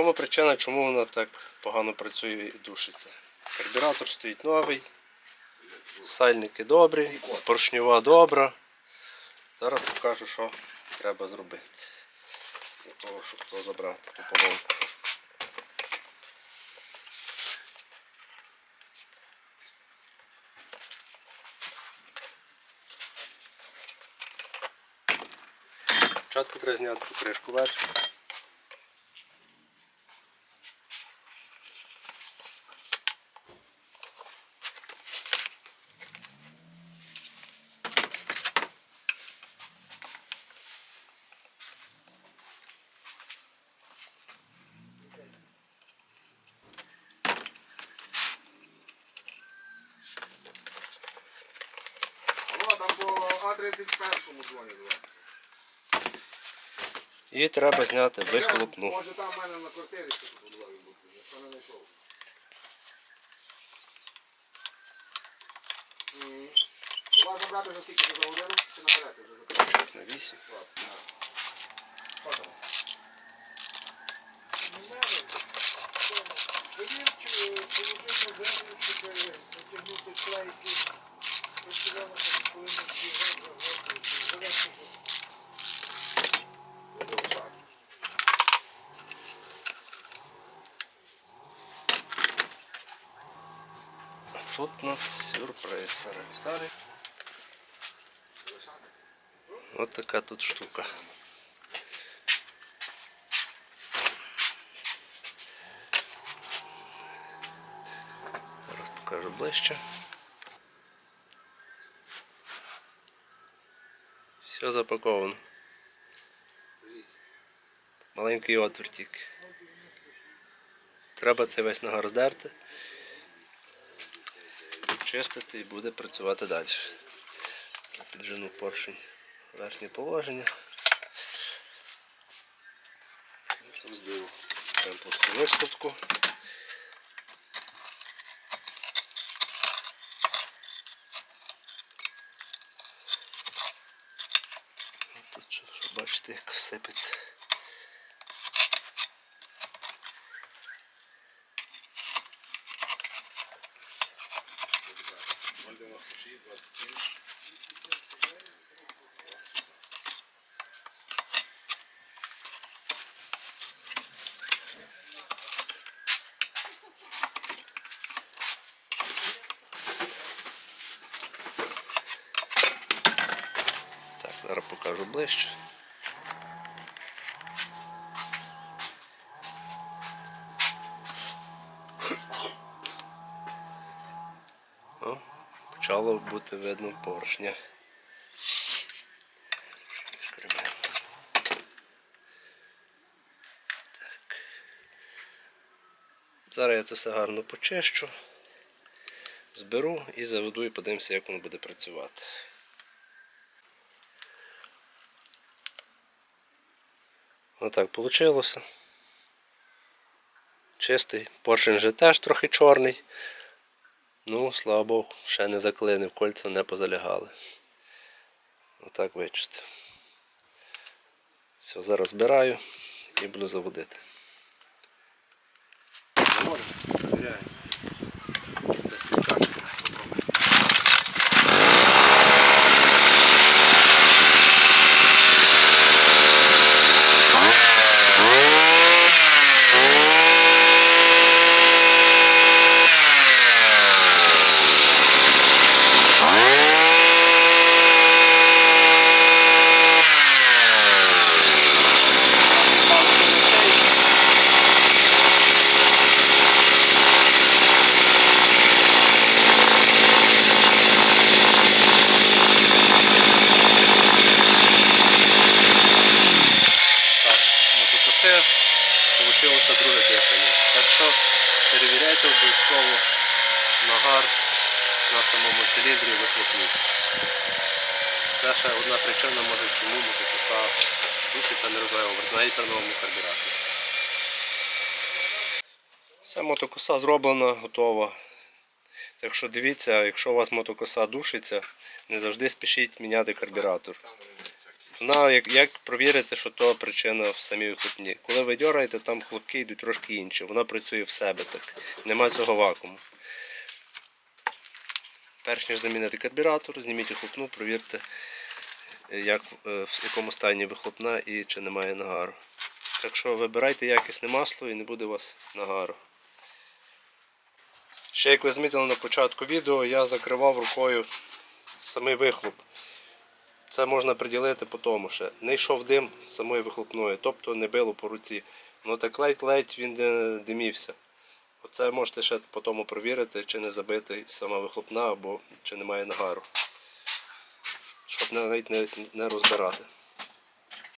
тому причина, чому вона так погано працює і душиться. Карбюратор стоїть новий, сальники добрі, поршнева добра. Зараз покажу, що треба зробити для того, щоб то забрати ту поломку. Спочатку треба зняти кришку верхню. 131-му дзвонять до. І треба зняти вихлопну. Може там в мене на квартирі щось побудували бути, якщо не знайшов. У вас забрати за скільки за годину? Чи вже за На 8. Ладно. Чи положив на землю, натягнути клейки. Тут у нас сюрприз. Старий. Ось така тут штука. Зараз покажу ближче. Все запаковано. Маленький отвертик. Треба це весь нагар здерти, чистити і буде працювати далі. Піджену поршень верхнє положення. Тут здаю прям плоску вискладку. Тут що, що бачите, як. Так, зараз покажу ближче. Почало бути видно поршня. Так. Зараз я це все гарно почищу, зберу і заведу і подивимося, як воно буде працювати. Отак вийшло. Чистий. Поршень вже теж трохи чорний. Ну, слава Богу, ще не заклинив, кольця не позалягали. Отак вичистив. Все, зараз збираю і буду заводити. Перевіряємо. Десь підкачка. Так, мотокосив, вийшло друге дихання. Так що перевіряйте обов'язково нагар на самому циліндрі вихлопні. Це одна причина може чому мотокоса душить не розвиває оберт, навіть карбюраторі. Все, мотокоса зроблена, готова. Так що дивіться, якщо у вас мотокоса душиться, не завжди спішіть міняти карбюратор. Вона, як, як провірити, що то причина в самій вихлопні. Коли ви дьораєте, там хлопки йдуть трошки інші. Вона працює в себе так. Нема цього вакууму. Перш ніж замінити карбюратор, зніміть вихлопну, провірте, е, як, е, в якому стані вихлопна і чи немає нагару. Так що вибирайте якісне масло і не буде у вас нагару. Ще як ви змітили на початку відео, я закривав рукою самий вихлоп. Це можна приділити по тому ще. Не йшов дим з самої вихлопної, тобто не било по руці. Ну так ледь-ледь він димівся. Оце можете ще по тому провірити, чи не забитий сама вихлопна або чи немає нагару. Щоб навіть не, не розбирати.